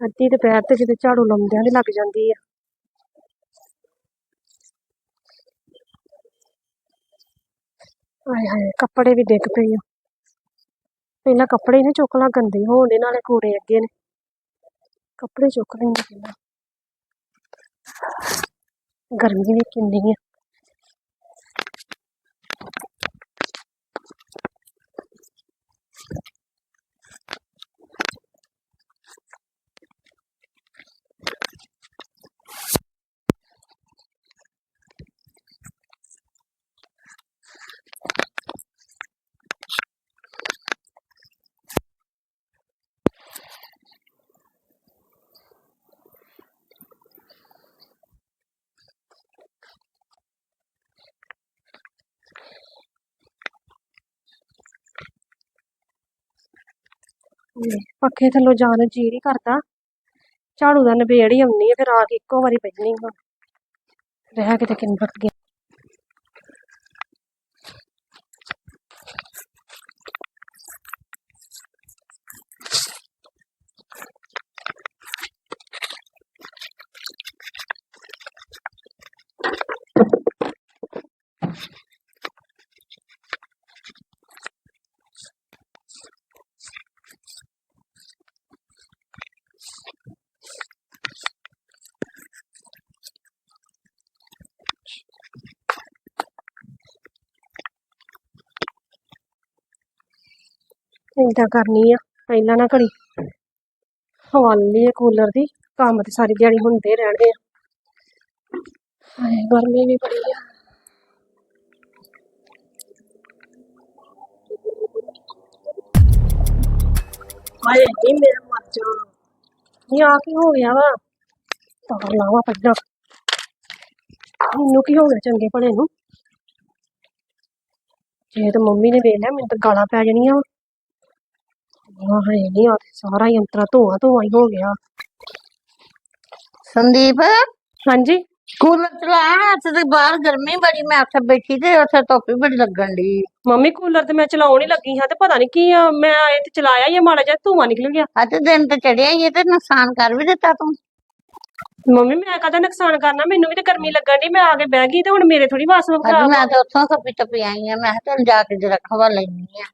ਅੱਧੀ ਦੁਪਹਿਰ ਤੇ ਜਦੋਂ ਝਾੜੂ ਲਾਉਂਦਿਆਂ ਵੀ ਲੱਗ ਜਾਂਦੀ ਆ। ਹਾਏ ਹਾਏ, ਕੱਪੜੇ ਵੀ ਡਿੱਗ ਪਏ ਆ। ਪਹਿਲਾਂ ਕੱਪੜੇ ਨੇ ਚੁੱਕ ਲਾ ਗੰਦੇ, ਹੋਣ ਦੇ ਨਾਲੇ ਕੂੜੇ ਅੱਗੇ ਨੇ। ਕੱਪੜੇ ਚੁੱਕ ਲੈਂਦੇ ਪਹਿਲਾਂ। ਗਰਮੀ ਵੀ ਕਿੰਨੀ ਆ। ਪੱਖੇ ਥੱਲੋਂ ਜਾਣ ਨੂੰ ਜੀ ਨਹੀਂ ਕਰਦਾ ਝਾੜੂ ਦਾ ਨਿਬੇੜ ਹੀ ਆਉਣੀ ਆ, ਫਿਰ ਆ ਕੇ ਇੱਕੋ ਵਾਰੀ ਪੈਣੀ ਹੁਣ ਰਹਿ ਕਿਤੇ ਕਿੰਨਾ ਕੁ ਗਿਆ। ਏਦਾਂ ਕਰਨੀ ਆ ਪਹਿਲਾਂ ਨਾ ਘੜੀ। ਹਵਾ ਲੈ ਕੂਲਰ ਦੀ, ਕੰਮ ਤੇ ਸਾਰੀ ਦਿਹਾੜੀ ਹੁੰਦੇ ਰਹਿਣੇ ਆ। ਹਾਏ, ਗਰਮੀ ਵੀ ਬੜੀ ਆ। ਹਾਏ ਨਹੀਂ ਮੇਰਾ ਮਰ ਜਾ ਇਹ ਆ ਕੀ ਹੋ ਗਿਆ ਵਾ? ਤਾਰ ਲਾਵਾ ਪਹਿਲਾਂ। ਮੈਨੂੰ ਕੀ ਹੋ ਗਿਆ ਚੰਗੇ ਭਲੇ ਨੂੰ? ਜੇ ਤਾਂ ਮੰਮੀ ਨੇ ਵੇਖ ਲਿਆ, ਮੈਨੂੰ ਤਾਂ ਗਾਲਾਂ ਪੈ ਜਾਣੀਆਂ ਵਾ। ਹਾਏ ਨਹੀਂ ਆ ਤੇ ਸਾਰਾ ਹੀ ਅੰਤਰਾ ਧੂਆ ਧੂਆ ਹੀ ਹੋ ਗਿਆ ਸੰਦੀਪ? ਹਾਂਜੀ? ਕੂਲਰ ਚਲਾ ਇੱਥੇ ਤੇ ਬਾਹਰ ਗਰਮੀ ਬੜੀ ਮੈਂ ਉੱਥੇ ਬੈਠੀ ਤੇ ਉੱਥੇ ਧੁੱਪ ਵੀ ਬੜੀ ਲੱਗਣ ਦੀ ਮੰਮੀ ਕੂਲਰ ਤੇ ਮੈਂ ਚਲਾਉਣ ਹੀ ਲੱਗੀ ਹਾਂ ਤੇ ਪਤਾ ਨਹੀਂ ਕੀ ਆ ਮੈਂ ਇਹ ਤੇ ਚਲਾਇਆ ਹੀ ਆ, ਮਾੜਾ ਜਿਹਾ ਧੂਆ ਨਿਕਲ ਗਿਆ। ਅੱਜ ਦਿਨ ਤੇ ਚੜਿਆ ਹੀ ਹੈ ਤੇ ਨੁਕਸਾਨ ਕਰ ਵੀ ਦਿੱਤਾ ਤੂੰ। ਮੰਮੀ ਮੈਂ ਕਹਦਾ ਨੁਕਸਾਨ ਕਰਨਾ ਮੈਨੂੰ ਵੀ ਤੇ ਗਰਮੀ ਲੱਗਣ ਦੀ ਮੈਂ ਆ ਕੇ ਬਹਿ ਗਈ ਤੇ ਹੁਣ ਮੇਰੇ ਥੋੜੀ ਵਾਸ ਅੱਜ ਖਰਾਬ ਮੈਂ ਤਾਂ ਉੱਥੋਂ ਕੱਪੀ ਟੱਪੀ ਆਈ ਆ ਮੈਂ ਕਿਹਾ ਚੱਲ ਜਾ ਕੇ ਜਰਾ ਖਵਾ ਲੈਣੀ ਆ।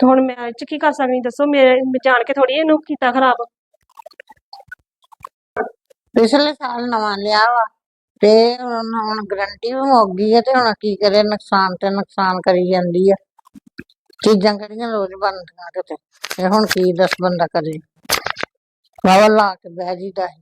ਤੇ ਹੁਣ ਮੈਂ ਇਹ ਚ ਕੀ ਕਰ ਸਕਦੀ? ਦੱਸੋ ਮੇਰੇ ਮੈਂ ਜਾਣ ਕੇ ਥੋੜੀ ਇਹਨੂੰ ਕੀਤਾ ਖਰਾਬ। ਪਿਛਲੇ ਸਾਲ ਨਵਾਂ ਲਿਆ ਵਾ ਤੇ ਹੁਣ ਹੁਣ ਗਰੰਟੀ ਵੀ ਮੁੱਕ ਗਈ ਹੈ ਤੇ ਹੁਣ ਕੀ ਕਰੇ? ਨੁਕਸਾਨ ਤੇ ਨੁਕਸਾਨ ਕਰੀ ਜਾਂਦੀ ਆ। ਚੀਜ਼ਾਂ ਕਿਹੜੀਆਂ ਰੋਜ਼ ਬਣਦੀਆਂ ਕਿਤੇ? ਤੇ ਹੁਣ ਕੀ ਦੱਸ ਬੰਦਾ ਕਰੇ? ਵਾਵਾ ਲਾ ਕੇ ਬਹਿ ਜੀਦਾ ਹੈ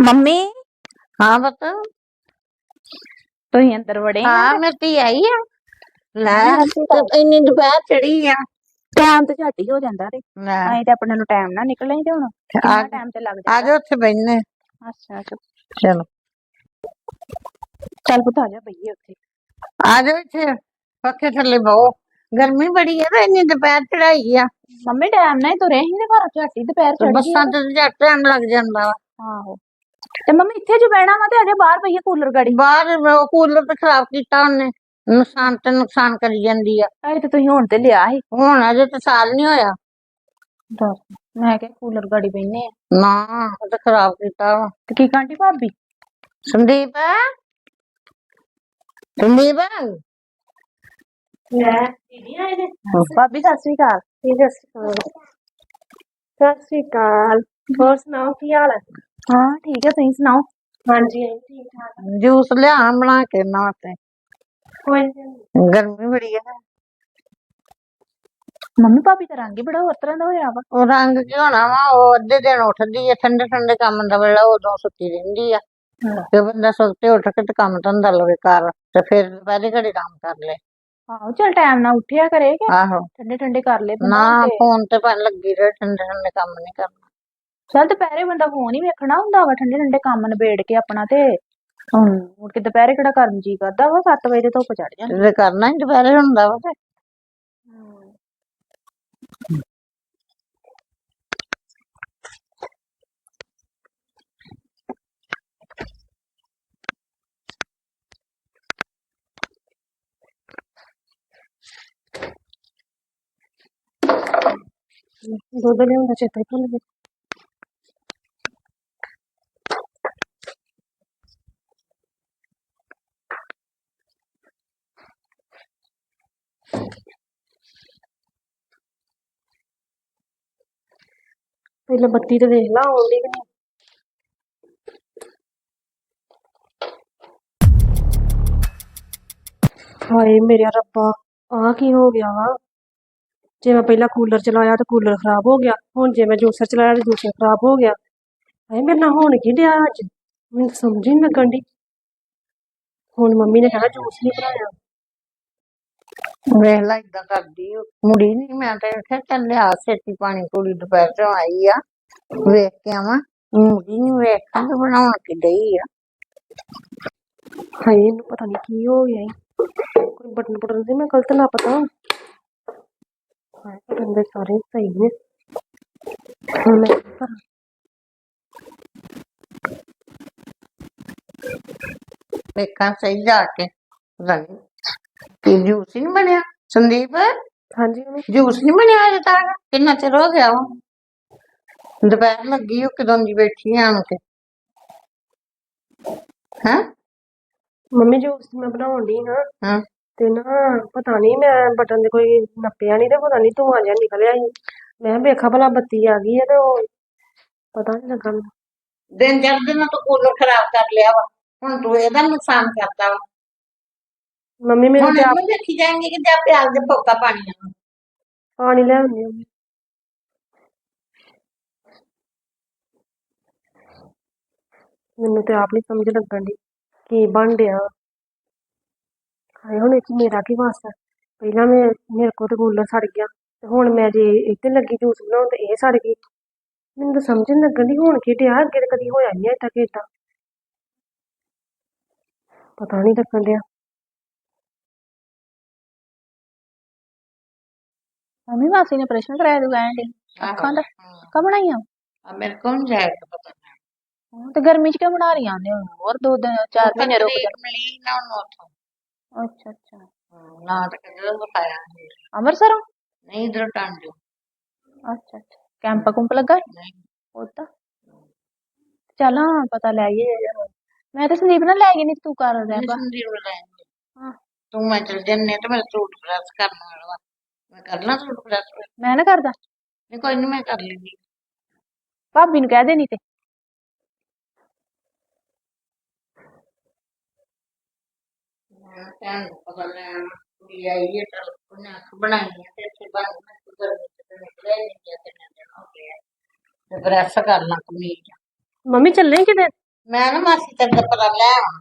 ਮੰਮੀ? ਹਾਂ ਬਤ ਤੁਸੀਂ ਅੰਦਰ ਵੜੇ ਹਾਂ ਮੇਰੀ ਧੀ ਆਈ ਆ। ਲੈ ਤੇ ਇੰਨੀ ਦੁਪਹਿਰ ਚੜੀ ਆ। ਟਾਈਮ ਤੇ ਝੱਟ ਹੀ ਹੋ ਜਾਂਦਾ ਰੇ। ਲੈ। ਅਸੀਂ ਤੇ ਆਪਣੇ ਨੂੰ ਟਾਈਮ ਨਾ ਨਿਕਲੇ ਤੇ ਹੁਣ। ਟਾਈਮ ਤੇ ਲੱਗ ਆ ਜਾਂਦਾ। ਜਾ ਉੱਥੇ ਬੈਠਨੇ ਅੱਛਾ ਅੱਛਾ ਚਲੋ। ਚੱਲ ਪੁੱਤ ਆ ਜਾ ਬਈਏ ਉੱਥੇ। ਆ ਜਾ ਇੱਥੇ ਪੱਖੇ ਥੱਲੇ ਬਹੁ। ਗਰਮੀ ਬੜੀ ਹੈ ਤੇ ਇੰਨੀ ਦੁਪਹਿਰ ਚੜਾਈ ਆ। ਮੰਮੀ ਟਾਈਮ ਨਾਲ ਹੀ ਤੁਰੇ ਸੀ ਤੇ ਘਰ ਝੱਟ ਹੀ ਦੁਪਹਿਰ ਤੇ ਚੜ ਗਈ ਬੱਸਾਂ ਤੇ ਝੱਟ ਟਾਈਮ ਲੱਗ ਜਾਂਦਾ ਵਾ। ਆਹੋ। ਤੇ ਮੰਮੀ ਇੱਥੇ ਜੋ ਬਹਿਣਾ ਵਾ ਤੇ ਅਜੇ ਬਾਹਰ ਬਈਏ ਕੂਲਰ ਗਾੜੀ। ਬਾਹਰ ਉਹ ਕੂਲਰ ਤੇ ਖਰਾਬ ਕੀਤਾ ਉਹਨੇ। ਨੁਕਸਾਨ ਤੇ ਨੁਕਸਾਨ ਕਰੀ ਜਾਂਦੀ ਆ। ਅਜੇ ਤੇ ਤੁਸੀਂ ਹੁਣ ਤੇ ਲਿਆ ਸੀ। ਹੁਣ ਅਜੇ ਤੇ ਸਾਲ ਨਹੀਂ ਹੋਇਆ। ਦੱਸ ਮੈਂ ਕਿਹਾ ਕੂਲਰ ਗਾੜੀ ਬੈਨੇ ਆ। ਨਾ ਉਹ ਤੇ ਖਰਾਬ ਕੀਤਾ ਵਾ। ਤੇ ਕੀ ਕਾਂਟੀ ਭਾਬੀ? ਸੰਦੀਪ? ਸੰਦੀਪ? ਲੈ ਦੀਦੀ ਆਏ ਨੇ? ਭਾਬੀ ਸਤਿ ਸ੍ਰੀ ਅਕਾਲ। ਸਤਿ ਸ਼੍ਰੀ ਅਕਾਲ। ਸਤਿ ਸ਼੍ਰੀ ਅਕਾਲ। ਹੋਰ ਸੁਣਾਓ ਕੀ ਹਾਲ ਹੈ ਹਾਂ ਠੀਕ ਹੈ ਤੁਸੀਂ ਸੁਣਾਓ? ਹਾਂਜੀ ਠੀਕ ਠਾਕ। ਜੂਸ ਲਿਆ ਬਣਾ ਕੇ ਨਾ ਤੇ। ਗਰਮੀ ਬੜੀ ਹੈ ਮੰਮੀ ਭਾਬੀ ਦਾ ਰੰਗ ਹੀ ਬੜਾ ਹੋਰ ਤਰ੍ਹਾਂ ਦਾ ਹੋਇਆ ਵਾ। ਉਹ ਰੰਗ ਕੀ ਹੋਣਾ ਵਾ ਉਹ ਅੱਧੇ ਦਿਨ ਉੱਠਦੀ ਹੈ ਠੰਡੇ ਠੰਡੇ ਕੰਮ ਦਾ ਵੇਲਾ ਉਦੋਂ ਸੁੱਤੀ ਰਹਿੰਦੀ ਆ। ਤੇ ਬੰਦਾ ਸੁੱਤੇ ਉੱਠ ਕੇ ਤੇ ਕੰਮ ਧੰਦਾ ਲਵੇ ਕਰ ਤੇ ਫਿਰ ਦੁਪਹਿਰੇ ਘੜੀ ਆਰਾਮ ਕਰ ਲੈ। ਆਹੋ ਚੱਲ ਟਾਈਮ ਨਾਲ ਉੱਠਿਆ ਕਰੇ ਕਿ ਆਹੋ। ਠੰਡੇ ਠੰਡੇ ਕਰ ਲੈ ਨਾ ਫੋਨ ਤੇ ਭਾਵੇਂ ਲੱਗੀ ਰਹੇ ਠੰਡੇ ਠੰਡੇ ਕੰਮ ਨਹੀਂ ਕਰਨਾ। ਚੱਲ ਦੁਪਹਿਰੇ ਬੰਦਾ ਫੋਨ ਹੀ ਵੇਖਣਾ ਹੁੰਦਾ ਵਾ ਠੰਡੇ ਠੰਡੇ ਕੰਮ ਨਿਬੇੜ ਕੇ ਆਪਣਾ ਤੇ। ਹੁਣ ਮੁੜ ਕੇ ਦੁਪਹਿਰੇ ਕਿਹੜਾ ਕਰਨ ਜੀ ਕਰਦਾ ਵਾ? 7 ਵਜੇ ਤੇ ਧੁੱਪ ਚੜ ਜਾਂਦੀ। ਤੇ ਕਰਨਾ ਹੀ ਦੁਪਹਿਰੇ ਹੁੰਦਾ ਵਾ ਤੇ। ਦੁੱਧ ਲਿਆਉਣ ਦਾ ਚੇਤਾ ਹੀ ਭੁੱਲ ਗਿਆ। ਪਹਿਲਾਂ ਬੱਤੀ ਤੇ ਵੇਖ ਲਾ ਆਉਂਦੀ ਕਿ ਨਹੀਂ ਹਾਏ ਮੇਰੇ ਰੱਬਾ ਆ ਕੀ ਹੋ ਗਿਆ ਵਾ? ਜੇ ਮੈਂ ਪਹਿਲਾਂ ਕੂਲਰ ਚਲਾਇਆ ਤਾਂ ਕੂਲਰ ਖਰਾਬ ਹੋ ਗਿਆ, ਹੁਣ ਜੇ ਮੈਂ ਜੂਸਰ ਚਲਾਇਆ ਤਾਂ ਜੂਸਰ ਖਰਾਬ ਹੋ ਗਿਆ। ਹਾਏ, ਮੇਰੇ ਨਾਲ ਹੋਣ ਕੀ ਡਿਆ ਅੱਜ? ਮੈਨੂੰ ਤਾਂ ਸਮਝ ਹੀ ਨਹੀਂ ਲੱਗਣ ਦੀ ਹੁਣ ਮੰਮੀ ਨੇ ਕਹਿਣਾ ਜੂਸ ਨਹੀਂ ਬਣਾਇਆ। ਵੇਖ ਲੈ ਇਦਾਂ ਕਰਦੀ। ਮੁੜੀ ਨਹੀਂ ਮੈਂ ਤੇ ਆਖਿਆ ਚੱਲ ਲਿਆ ਛੇਤੀ ਪਾਣੀ ਕੁੜੀ ਦੁਪਹਿਰ ਤੋਂ ਆਈ ਆ ਵੇਖ ਕੇ ਆਵਾਂ। ਮੁੜੀ ਨਹੀਂ ਵੇਖਾਂ ਤੇ ਬਣਾਉਣ ਕਿ ਡਈ ਆ। ਹਾਏ ਇਹਨੂੰ ਪਤਾ ਨਹੀਂ ਕੀ ਹੋ ਗਿਆ ਈ। ਕੋਈ ਬਟਨ ਬਟਨ ਸੀ ਮੈਂ ਗਲਤ ਨਾ ਪਤਾ ਹਾਏ ਬਟਨ ਦੇ ਸਾਰੇ ਸਹੀ ਨੇ। ਹੁਣ ਮੈਂ ਕੀ ਕਰਾਂ? ਵੇਖਾਂ ਸਹੀ ਜਾ ਕੇ। ਰੰਗ ਕੀ ਜੂਸ ਨਹੀਂ ਬਣਿਆ? ਸੰਦੀਪ? ਹਾਂਜੀ ਮੰਮੀ ਜੂਸ ਨਹੀਂ ਬਣਿਆ ਅਜੇ ਤੱਕ? ਕਿੰਨਾ ਚਿਰ ਹੋ ਗਿਆ ਵਾ? ਦੁਪਹਿਰ ਲੱਗੀ ਉਹ ਕਦੋਂ ਦੀ ਬੈਠੀ ਆਣ ਕੇ? ਹਾਂ? ਮੰਮੀ ਜੂਸ ਮੈਂ ਬਣਾਉਣ ਦੀ ਹਾਂ ਹਾਂ। ਤੇ ਨਾ ਪਤਾ ਨਹੀਂ ਮੈਂ ਬਟਨ ਦੇ ਕੋਈ ਨੱਪਿਆ ਨਹੀਂ ਤੇ ਪਤਾ ਨਹੀਂ ਧੂੰਆਂ ਜਿਹਾ ਨਿਕਲਿਆ ਸੀ। ਮੈਂ ਵੇਖਾ ਭਲਾ ਬੱਤੀ ਆ ਗਈ ਹੈ ਤੇ ਉਹ ਪਤਾ ਨਹੀਂ ਲੱਗਾ ਮੈਨੂੰ। ਦਿਨ ਚੜ੍ਹਦੇ ਨਾਲ ਤੂੰ ਕੂਲਰ ਖਰਾਬ ਕਰ ਲਿਆ ਵਾ। ਹੁਣ ਤੂੰ ਇਹਦਾ ਨੁਕਸਾਨ ਕਰਤਾ ਵਾ। ਮੰਮੀ ਮੈਨੂੰ ਹੁਣ ਤੇ ਆਪ ਇਹਨੂੰ ਦੇਖੀ ਜਾਏਂਗੇ ਕਿ ਜਾਂ ਪਿਆਲ ਦੇ ਫੋਕਾ ਪਾਣੀ ਨਾਲ। ਪਾਣੀ ਲੈ ਆਉਂਦੀ ਹਾਂ ਮੈਨੂੰ ਤੇ ਆਪ ਨਹੀਂ ਸਮਝ ਲੱਗਣ ਦੀ ਕੀ ਬਣ ਡਿਆ। ਹਾਏ ਹੁਣ ਇਹ 'ਚ ਮੇਰਾ ਕੀ ਵਾਸਤਾ। ਪਹਿਲਾਂ ਮੈਂ ਮੇਰੇ ਕੋਲ ਤੇ ਕੂਲਰ ਸੜ ਗਿਆ ਤੇ ਹੁਣ ਮੈਂ ਜੇ ਇੱਥੇ ਲੱਗੀ ਜੂਸ ਬਣਾਉਣ ਤੇ ਇਹ ਸੜ ਗਈ। ਮੈਨੂੰ ਤਾਂ ਸਮਝ ਨਹੀਂ ਲੱਗਣ ਦੀ ਹੁਣ ਕੀ ਡਿਆ ਅੱਗੇ ਤਾਂ ਕਦੀ ਹੋਇਆ ਨਹੀਂ ਏਦਾਂ ਕਿ ਏਦਾਂ। ਪਤਾ ਨਹੀਂ ਲੱਗਣ ਡਿਆ। ਮੰਮੀ ਮਾਸੀ ਨੇ ਪ੍ਰਸ਼ਨ ਕਰਾਇਆ ਤੂੰ ਕਹਿਣ ਡਈ। ਅੱਖਾਂ ਦਾ ਕਾ ਬਣਾਈਆਂ? ਆ ਮੇਰੇ ਕੋਲ ਨਹੀਂ ਜਾਏਗਾ ਪਤਾ। ਹਾਂ, ਤੇ ਗਰਮੀ ਚ ਕਿਉਂ ਬਣਾ ਰਹੀਆਂ ਨੇ ਹੋਰ ਦੋ ਦਿਨ ਚਾਰ ਮਹੀਨੇ ਰੁਕ ਜਾ ਮਿਲੀ ਨਾ ਉਹਨੂੰ ਉੱਥੋਂ। ਅੱਛਾ ਅੱਛਾ। ਨਾ ਤਾਂ ਕਿਧਰ ਬਤਾਇਆ ਅੰਮ੍ਰਿਤਸਰੋਂ? ਨਹੀਂ ਇਧਰ ਟਾਂਜੋ ਅੱਛਾ ਅੱਛਾ। ਕੈਂਪ ਕੁੰਪ ਲੱਗਾ? ਨਹੀਂ। ਉਦਾਂ ਚੱਲ ਹਾਂ ਪਤਾ ਲੈ ਆਈਏ। ਮੈਂ ਤਾਂ ਸੰਦੀਪ ਨਾਲ ਲੈ ਗਈ ਨਹੀਂ ਤੂੰ ਕਰ ਰਿਹਾ ਬਾ। ਸੰਦੀਪ ਨੂੰ ਲੈਣਗੇ ਹਾਂ। ਤੂੰ ਮੈਂ ਚਲ ਜੰਨੇ ਤੇ ਮੇਰਾ ਸੂਟ ਪ੍ਰੈਸ ਕਰਨ ਵਾਲਾ ਮੈਂ ਕਰਨਾ ਸੂਟ ਪ੍ਰੈਸ ਮੈਂ ਨਾ ਕਰਦਾ। ਨਹੀਂ ਕੋਈ ਨਹੀਂ ਮੈਂ ਕਰ ਲੈਂਦੀ ਭਾਬੀ ਨੂੰ ਕਹਿ ਦੇਣੀ ਤੇ। ਮੈਂ ਭੈਣ ਨੂੰ ਪਤਾ ਲੈਣ ਕੁੜੀ ਆਈ ਹੈ ਤਾਂ ਉਹਨੇ ਅੱਖ ਬਣਾਈ ਹੈ ਤੇ ਇੱਥੇ ਬਣ ਮੈਂ ਕੁਦਰ ਵਿੱਚ ਨਿਕਲਿਆ ਹੀ ਨਹੀਂ ਗਿਆ ਕਿੰਨੇ ਦਿਨ ਹੋ ਗਏ ਆ। ਤੇ ਪ੍ਰੈਸ ਕਰ ਲਾਂ ਕਮੀਜ਼। ਮੰਮੀ ਚੱਲੇ ਕਿਤੇ? ਮੈਂ ਨਾ ਮਾਸੀ ਤੇਰੇ ਦਾ ਪਤਾ ਲੈ ਆਵਾਂ।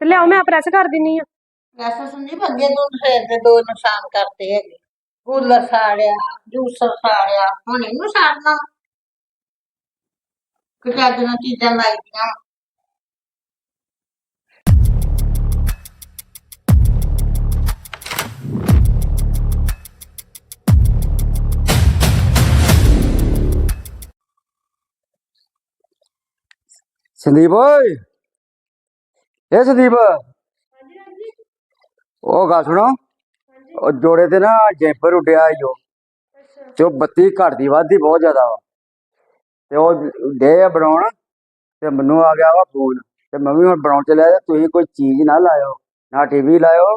ਤੇ ਲਿਆਓ ਮੈਂ ਪ੍ਰੈਸ ਕਰ ਦਿੰਨੀ ਆ। ਵੈਸੇ ਸੰਦੀਪ ਅੱਗੇ ਤੂੰ ਫੇਰ ਦੇ ਦੋ ਨੁਕਸਾਨ ਕਰਤੇ ਹੈਗੇ। ਕੂਲਰ ਸਾੜਿਆ ਜੂਸਰ ਸਾੜਿਆ ਹੁਣ ਇਹਨੂੰ ਸਾੜਨਾ। ਕੁਝ ਅੱਜ ਨਾ ਚੀਜ਼ਾਂ ਲਾਈਆਂ। ਸੰਦੀਪ ਓਏ। ਇਹ ਸੰਦੀਪ। ਉਹ ਗੱਲ ਸੁਣੋ। ਉਹ ਜੋੜੇ ਤੇ ਨਾ ਜੈਂਪਰ ਉੱਡਿਆ ਈ ਤੇ ਉਹ ਬੱਤੀ ਘਟਦੀ ਵੱਧਦੀ ਬਹੁਤ ਜ਼ਿਆਦਾ ਵਾ। ਤੇ ਉਹ ਡੇ ਆ ਬਣਾਉਣ ਤੇ ਮੈਨੂੰ ਆ ਗਿਆ ਵਾ ਫੋਨ। ਤੇ ਮੈਂ ਵੀ ਹੁਣ ਬਣਾਉਣ ਚੱਲਿਆ ਤੇ ਤੁਸੀਂ ਕੋਈ ਚੀਜ਼ ਨਾ ਲਾਇਓ ਨਾ ਟੀਵੀ ਲਾਇਓ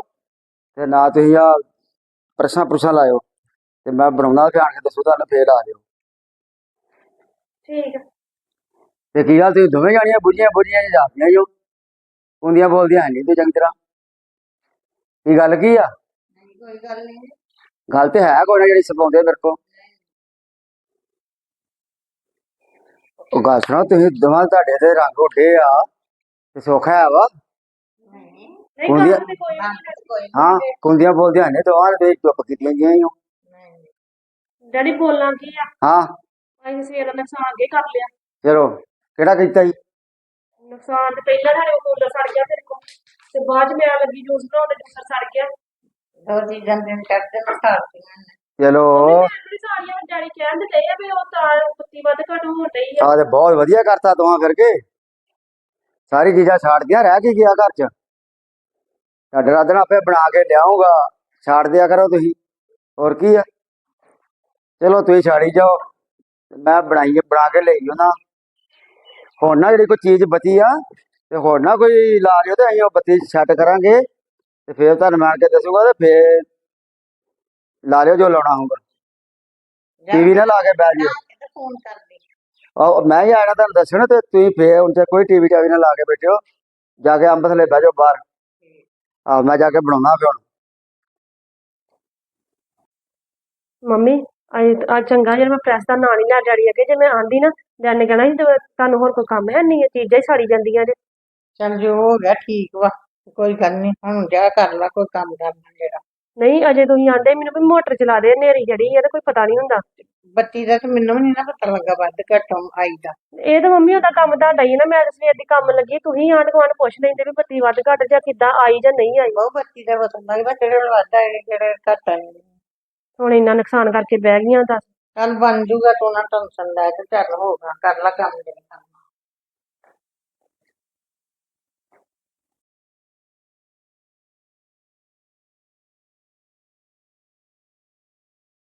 ਤੇ ਨਾ ਤੁਸੀਂ ਆ ਪ੍ਰਸ਼ਾਂ ਪ੍ਰਸ਼ਾਂ ਲਾਇਓ। ਤੇ ਮੈਂ ਬਣਾਉਣਾ ਧਿਆਨ ਕੇ ਦੱਸੋ ਤੁਹਾਨੂੰ ਫੇਰ ਆ ਜਿਓ ਠੀਕ ਆ। ਤੇ ਕੀ ਗੱਲ ਤੁਸੀਂ ਦੋਵੇਂ ਜਾਣੀਆਂ ਬੁਝੀਆਂ ਬੁਝੀਆਂ ਜਾਂਦੀਆਂ ਜੋ ਹੁੰਦੀਆਂ ਬੋਲਦੀਆਂ ਨਹੀਂ ਤੂੰ ਚੰਗੀ ਤਰ੍ਹਾਂ। ਕੀ ਗੱਲ ਕੀ ਆ? ਕੋਈ ਗੱਲ ਨਹੀਂ ਗੱਲ ਤੇ ਹੈ ਕੋਈ ਨਾ ਜਿਹੜੀ ਸਪਾਉਂਦੇ ਮੇਰੇ ਕੋ ਉਹ ਗੱਲ ਸੁਣੋ ਤੁਸੀਂ ਦੋਵਾਂ ਤੁਹਾਡੇ ਦੇ ਰੰਗ ਉੱਡੇ ਆ ਤੇ ਸੌਖਾ ਹੈ ਵਾ ਨਹੀਂ ਨਹੀਂ ਹੁੰਦੀਆਂ- ਗੱਲ ਤੇ ਕੋਈ ਨਾ ਕੋਈ ਹਾਂ ਕੁੰਦੀਆਂ ਬੋਲਦੀਆਂ ਨੇ ਦੋਵਾਂ ਨੇ ਤੁਸੀਂ ਚੁੱਪ ਕੀਤੀਆਂ ਗਈਆਂ ਹੀ ਹੋ ਨਹੀਂ ਡੈਡੀ ਬੋਲਣਾ ਕੀ ਆ ਹਾਂ ਅਸੀਂ ਸਵੇਰ ਦਾ ਨੁਕਸਾਨ ਅੱਗੇ ਕਰ ਲਿਆ ਚਲੋ ਕਿਹੜਾ ਕੀਤਾ ਜੀ ਨੁਕਸਾਨ ਤੇ ਪਹਿਲਾਂ ਸਾਡੇ ਕੋਲ ਕੂਲਰ ਸੜ ਗਿਆ ਤੇਰੇ ਕੋਲ ਤੇ ਬਾਅਦ ਚ ਮੈਂ ਲੱਗੀ ਜੂਸ ਬਣਾਉਣ ਤੇ ਜੂਸਰ ਸੜ ਗਿਆ ਦੋ ਚੀਜ਼ਾਂ ਦਿਨ ਚੜ੍ਹਦੇ ਨਾਲ ਸਾੜਤੀਆਂ ਨੇ। ਚਲੋ। ਵੀ ਸਾਰੀਆਂ ਡੈਡੀ ਕਹਿਣ ਤੇ ਆ ਵੀ ਉਹ ਤਾਰ ਪੱਤੀ ਵੱਧ ਘਟ ਹੋਣ ਡਈ ਆ। ਆ ਤੇ ਬਹੁਤ ਵਧੀਆ ਕਰਤਾ ਦੋਵਾਂ ਕਰਕੇ। ਸਾਰੀ ਚੀਜ਼ਾਂ ਛਾੜਦੀਆਂ ਰਹਿ ਕੀ ਗਿਆ ਘਰ ਚ। ਤੁਹਾਡੇ ਨਾਲ ਆਪੇ ਬਣਾ ਕੇ ਲਿਆਉਂਗਾ ਛਾੜ ਦਿਆ ਕਰੋ ਤੁਸੀਂ। ਹੋਰ ਕੀ ਆ? ਚਲੋ ਤੁਸੀਂ ਛਾੜੀ ਜਾਓ ਮੈਂ ਬਣਾਈ ਬਣਾ ਕੇ ਲਈ ਉਹਨਾਂ। ਹੁਣ ਨਾ ਜਿਹੜੀ ਕੋਈ ਚੀਜ਼ ਬਚੀ ਆ ਤੇ ਹੁਣ ਨਾ ਕੋਈ ਲਾ ਲਿਓ ਤੇ ਅਸੀਂ ਉਹ ਬੱਤੀ ਸੈੱਟ ਕਰਾਂਗੇ। ਤੇ ਫਿਰ ਤੁਹਾਨੂੰ ਮੈਂ ਆ ਕੇ ਦੱਸੂਗਾ ਤੇ ਫਿਰ ਲਾ ਲਿਓ ਜੋ ਲਾਉਣਾ ਹੋਊਗਾ। ਟੀਵੀ ਨਾ ਲਾ ਕੇ ਬਹਿ ਜਿਓ। ਫੋਨ ਕਰਦੀ ਆਹੋ, ਮੈਂ ਹੀ ਆਣਾ ਤੁਹਾਨੂੰ ਦੱਸਣਾ ਤੇ ਤੁਸੀਂ ਫੇਰ ਹੁਣ ਤੇ ਕੋਈ ਟੀਵੀ ਟਾਵੀ ਨਾ ਲਾ ਕੇ ਬੈਠਿਓ ਜਾ ਕੇ ਅੰਬ ਥੱਲੇ ਬਹਿ ਜਾਓ ਬਾਹਰ। ਆਹ ਮੈਂ ਜਾ ਕੇ ਬਣਾਉਣਾ ਪਿਆ ਹੁਣ। ਮੰਮੀ ਅੱਜ ਚੰਗਾ ਜੇ ਮੈਂ ਪ੍ਰੈਸ ਦਾ ਨਾਂ ਨਹੀਂ ਲਿਆ ਡੈਡੀ ਅੱਗੇ ਜੇ ਮੈਂ ਆਂਦੀ ਨਾ ਡੈਡੀ ਨੇ ਕਹਿਣਾ ਸੀ ਤੁਹਾਨੂੰ ਹੋਰ ਕੋਈ ਕੰਮ ਹੈ ਨਹੀਂ ਇਹ ਚੀਜ਼ਾਂ ਹੀ ਸਾੜੀ ਜਾਂਦੀਆਂ ਜੇ। ਚੱਲ ਜੋ ਹੋ ਗਿਆ ਠੀਕ ਵਾ। ਕੋਈ ਗੱਲ ਨਹੀਂ ਹੁਣ ਜਾ ਕਰ ਲਾ ਕੋਈ ਕੰਮ ਕਰਨਾ ਜਿਹੜਾ। ਨਹੀਂ ਅਜੇ ਤੁਸੀਂ ਆਂਦੇ ਮੈਨੂੰ ਵੀ ਮੋਟਰ ਚਲਾ ਦੇ ਹਨੇਰੀ ਜਿਹੜੀ ਹੈ ਤੇ ਕੋਈ ਪਤਾ ਨਹੀਂ ਹੁੰਦਾ। ਬੱਤੀ ਦਾ ਤੇ ਮੈਨੂੰ ਵੀ ਨਹੀਂ ਨਾ ਪਤਾ ਲੱਗਾ ਵੱਧ ਘੱਟ ਆਈ ਦਾ। ਇਹ ਤਾਂ ਮੰਮੀ ਉਹਦਾ ਕੰਮ ਤੁਹਾਡਾ ਹੀ ਨਾ ਮੈਂ ਤਾਂ ਸਵੇਰ ਦੀ ਕੰਮ ਲੱਗੀ ਤੁਸੀਂ ਆਂਢ ਗੁਆਂਢ ਪੁੱਛ ਲੈਂਦੇ ਵੀ ਬੱਤੀ ਵੱਧ ਘੱਟ ਜਾਂ ਕਿੱਦਾਂ ਆਈ ਜਾਂ ਨਹੀਂ ਆਈ। ਬਹੁਤ ਬੱਤੀ ਦਾ ਪਤਾ ਲੱਗਦਾ ਕਿਹੜੇ ਵੇਲੇ ਵੱਧ ਆਏ ਕਿਹੜੇ ਘੱਟ ਆਏ ਹੁਣ ਇੰਨਾ ਨੁਕਸਾਨ ਕਰਕੇ ਬਹਿ ਗਈਆਂ ਦੱਸ ਚੱਲ ਬਣ ਜੂਗਾ ਤੂੰ ਨਾ ਟੈਨਸ਼ਨ ਲੈ ਤੇ ਚੱਲ ਹੋਗਾ ਕਰ ਲਾ ਕੰਮ ਜਿਹੜਾ